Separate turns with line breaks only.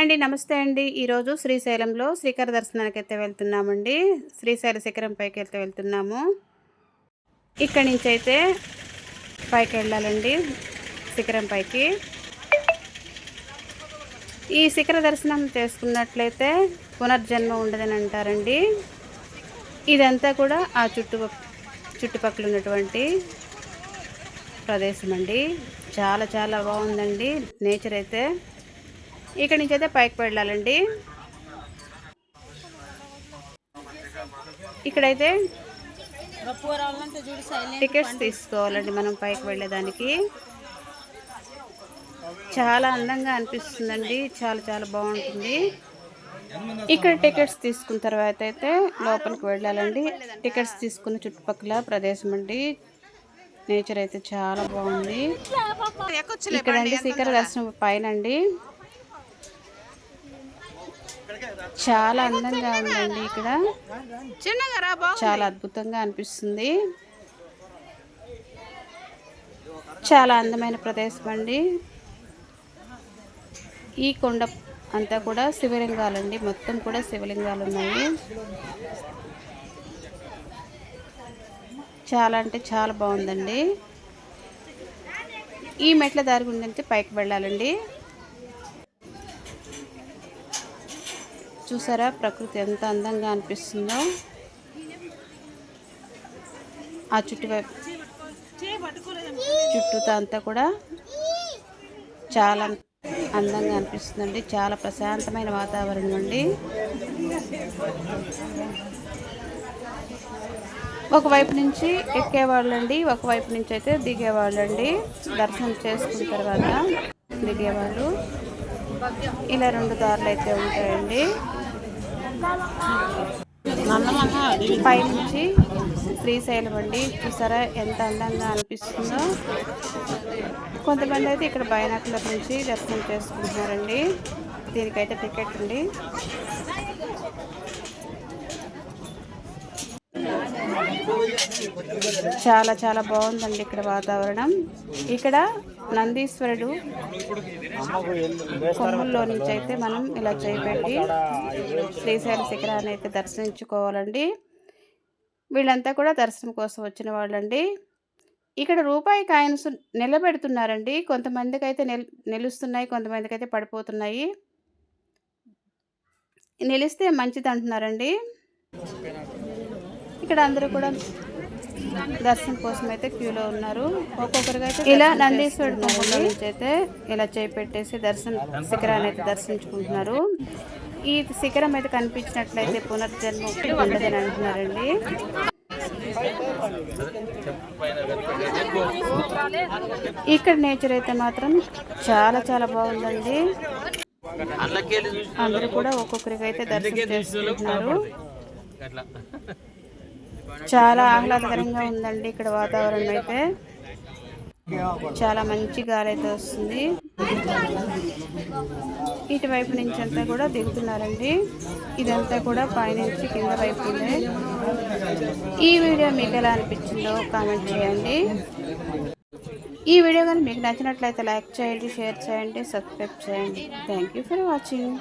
అండి నమస్తే అండి. ఈరోజు శ్రీశైలంలో శ్రీకర దర్శనానికి అయితే వెళ్తున్నామండి. శ్రీశైల శిఖరం పైకి అయితే వెళ్తున్నాము. ఇక్కడి నుంచి అయితే పైకి వెళ్ళాలండి శిఖరం పైకి. ఈ శిఖర దర్శనం చేసుకున్నట్లయితే పునర్జన్మ ఉండదని అంటారండి. ఇదంతా కూడా ఆ చుట్టు చుట్టుపక్కల ఉన్నటువంటి ప్రదేశం అండి చాలా చాలా బాగుందండి. నేచర్ అయితే ఇక్కడ నుంచి అయితే పైకి వెళ్ళాలండి. ఇక్కడైతే టికెట్స్ తీసుకోవాలండి మనం పైకి వెళ్ళేదానికి. చాలా అందంగా అనిపిస్తుందండి. చాలా చాలా బాగుంటుంది. ఇక్కడ టికెట్స్ తీసుకున్న తర్వాత అయితే లోపలికి వెళ్ళాలండి. టికెట్స్ తీసుకున్న చుట్టుపక్కల ప్రదేశం అండి. నేచర్ అయితే చాలా బాగుంది. ఇక్కడ అండి శిఖర దర్శనం పైన అండి. చాలా అందంగా ఉందండి ఇక్కడ. చాలా అద్భుతంగా అనిపిస్తుంది. చాలా అందమైన ప్రదేశం అండి. ఈ కొండ అంతా కూడా శివలింగాలండి. మొత్తం కూడా శివలింగాలు ఉన్నాయి. చాలా అంటే చాలా బాగుందండి. ఈ మెట్ల దారి గురించి పైకి వెళ్ళాలండి. చూసారా? ప్రకృతి ఎంత అందంగా అనిపిస్తుందో. ఆ చుట్టువైపు చుట్టూతో అంతా కూడా చాలా అందంగా అనిపిస్తుందండి. చాలా ప్రశాంతమైన వాతావరణం అండి. ఒకవైపు నుంచి ఎక్కేవాళ్ళండి. ఒకవైపు నుంచి అయితే దిగేవాళ్ళండి. దర్శనం చేసుకున్న తర్వాత దిగేవాళ్ళు. ఇలా రెండు దారులు అయితే ఉంటాయండి. పైనుంచి శ్రీశైలం అండి. చూసారా ఎంత అందంగా అనిపిస్తుందో. కొంతమంది అయితే ఇక్కడ బైనాకులర్ నుంచి దర్శనం చేసుకుంటున్నారండి. దీనికైతే టికెట్ అండి. చాలా చాలా బాగుందండి ఇక్కడ వాతావరణం. ఇక్కడ నందీశ్వరుడు కొమ్ముల్లో నుంచి అయితే మనం ఇలా చేపెట్టి శ్రీశైల శిఖరాన్ని అయితే దర్శించుకోవాలండి. వీళ్ళంతా కూడా దర్శనం కోసం వచ్చిన వాళ్ళండి. ఇక్కడ రూపాయి కాయిన్స్ నిలబెడుతున్నారండి. కొంతమందికి అయితే నిల్ నిలుస్తున్నాయి కొంతమందికి అయితే పడిపోతున్నాయి. నిలిస్తే మంచిది అంటున్నారండి. ఇక్కడ అందరూ కూడా దర్శనం కోసం అయితే క్యూలో ఉన్నారు. ఒక్కొక్కరికి అయితే ఇలా నందీశ్వరుడు టెంపుల్ నుంచి అయితే ఇలా చేపెట్టేసి దర్శనం శిఖరాన్ని అయితే దర్శించుకుంటున్నారు. ఈ శిఖరం అయితే కనిపించినట్లయితే పునర్జన్మ ఉండదని అంటున్నారండి. ఇక్కడ నేచర్ అయితే మాత్రం చాలా చాలా బాగుందండి. అందరూ కూడా ఒక్కొక్కరికి అయితే దర్శనం చేసుకుంటున్నారు. చాలా ఆహ్లాదకరంగా ఉందండి ఇక్కడ వాతావరణం అయితే. చాలా మంచి గాలి అయితే వస్తుంది. ఇటువైపు నుంచి అంతా కూడా దిగుతున్నారండి. ఇదంతా కూడా పైనుంచి కింద వైపు ఈ వీడియో మీకు ఎలా అనిపించిందో కామెంట్ చేయండి. ఈ వీడియో కానీ మీకు నచ్చినట్లయితే లైక్ చేయండి షేర్ చేయండి సబ్స్క్రైబ్ చేయండి. Thank for watching